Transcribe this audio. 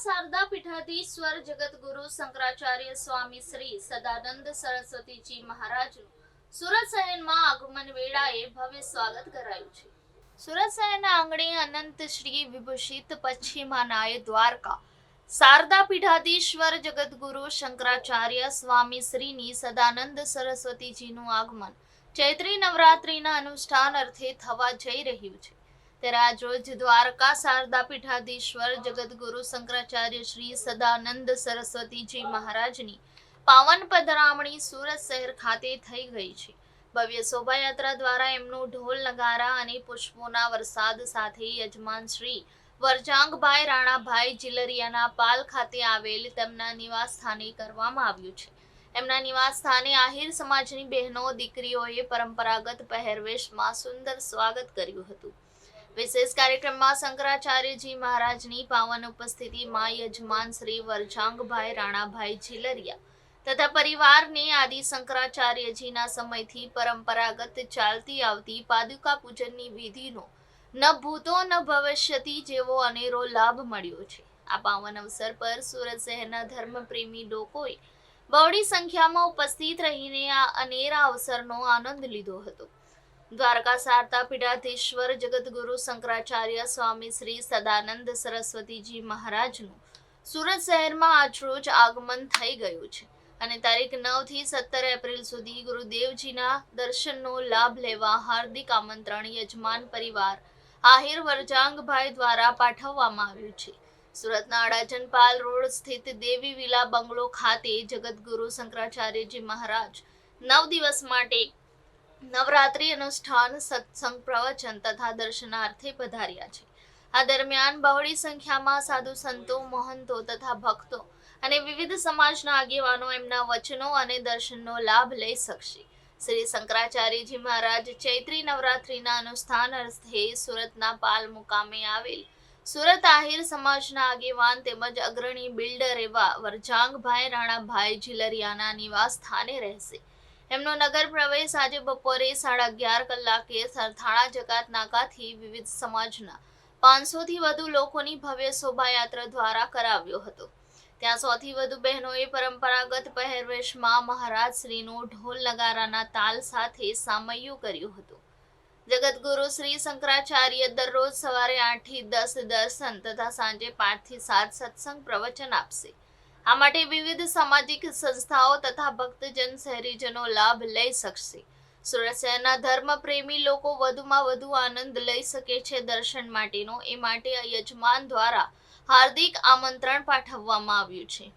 શારદા પીઠાધીશ્વર જગતગુરુ શંકરાચાર્ય સ્વામી શ્રી સદાનંદ સરસ્વતીજી મહારાજનું સુરત શહેરમાં આગમન વેળાએ ભવ્ય સ્વાગત કરાયું છે. સુરત શહેરના આંગણે અનંત શ્રી વિભૂષિત પશ્ચિમાનાય દ્વારકા શારદા પીઠાધીશ્વર જગતગુરુ શંકરાચાર્ય સ્વામી શ્રીની સદાનંદ સરસ્વતીજીનું આગમન ચૈત્રી નવરાત્રિના અનુષ્ઠાન અર્થે થવા જઈ રહ્યું છે. ત્યારે આજરોજ દ્વારકા શારદા પીઠાધીશ્વર જગદગુરુ શંકરાચાર્ય શ્રી સદાનંદ સરસ્વતીજી મહારાજની પાવન પધરામણી સુરત શહેર ખાતે થઈ ગઈ છે. ભવ્ય શોભાયાત્રા દ્વારા એમનું ઢોલ નગારા અને પુષ્પોના વરસાદ સાથે યજમાન શ્રી વરજાંગભાઈ રાણાભાઈ જિલરિયાના પાલ ખાતે આવેલ તેમના નિવાસ સ્થાને કરવામાં આવ્યું છે. એમના નિવાસ સ્થાને આહિર સમાજની બહેનો, દીકરીઓએ પરંપરાગત પહેરવેશમાં સુંદર સ્વાગત કર્યું હતું. વિશેષ કાર્યક્રમમાં શંકરાચાર્યજી મહારાજની પાવન ઉપસ્થિતિમાં યજમાન શ્રી વરજાંગભાઈ રાણાભાઈ જીલરિયા તથા પરિવારને આદિ શંકરાચાર્યજીના સમયથી પરંપરાગત ચાલતી આવતી પાદુકા પૂજનની વિધિનો ન ભૂતો ન ભવિષ્યથી જેવો અનેરો લાભ મળ્યો છે. આ પાવન અવસર પર સુરત શહેરના ધર્મપ્રેમી લોકોએ બહોળી સંખ્યામાં ઉપસ્થિત રહીને આ અનેરા અવસરનો આનંદ લીધો હતો. દ્વારકા સારતા પીઠાધીશ્વર જગતગુરુ શંકરાચાર્ય સ્વામી શ્રી સદાનંદ સરસ્વતીજી મહારાજનું સુરત શહેરમાં આજરોજ આગમન થઈ ગયું છે અને તારીખ નવથી સત્તર એપ્રિલ સુધી ગુરુદેવજીના દર્શનનો લાભ લેવા હાર્દિક આમંત્રણ યજમાન પરિવાર આહિર વરજાંગભાઈ દ્વારા પાઠવવામાં આવ્યું છે. સુરતના અડાજનપાલ રોડ સ્થિત દેવી વિલા બંગલો ખાતે જગતગુરુ શંકરાચાર્યજી મહારાજ નવ દિવસ માટે નવરાત્રિ અનુષ્ઠાન સત્સંગ પ્રવચન તથા દર્શનાર્થે પધાર્યા છે. આ દરમિયાન બહોળી સંખ્યામાં સાધુ સંતો, મહંતો તથા ભક્તો અને વિવિધ સમાજના આગેવાનો એમના વચનો અને દર્શનનો લાભ લઈ શકશે. શ્રી શંકરાચાર્યજી મહારાજ ચૈત્રી નવરાત્રીના અનુષ્ઠાન અર્થે સુરતના પાલ મુકામે આવેલ સુરત આહિર સમાજના આગેવાન તેમજ અગ્રણી બિલ્ડર એવા વરજાંગભાઈ રાણાભાઈ જીલરિયાના નિવાસ સ્થાને રહેશે. એમનો નગર પ્રવેશ આજે બપોરે સાડા અગિયાર કલાકે સરથાણા જકાત, નાકાથી વિવિધ સમાજના પાંચસોથી વધુ લોકોની ભવ્ય શોભાયાત્રા દ્વારા કરાવ્યો હતો. ત્યાં સૌથી વધુ બહેનોએ પરંપરાગત પહેરવેશમાં મહારાજ શ્રીનું ઢોલ નગારાના તાલ સાથે સામૈયું કર્યું હતું. જગતગુરુ શ્રી શંકરાચાર્ય દરરોજ સવારે આઠથી દસ દર્શન તથા સાંજે પાંચથી સાત સત્સંગ પ્રવચન આપશે. આ માટે વિવિધ સામાજિક સંસ્થાઓ તથા ભક્તજન શહેરીજનો લાભ લઈ શકશે. સુરત શહેરના ધર્મપ્રેમી લોકો વધુમાં વધુ આનંદ લઈ શકે છે દર્શન માટેનો. એ માટે યજમાન દ્વારા હાર્દિક આમંત્રણ પાઠવવામાં આવ્યું છે.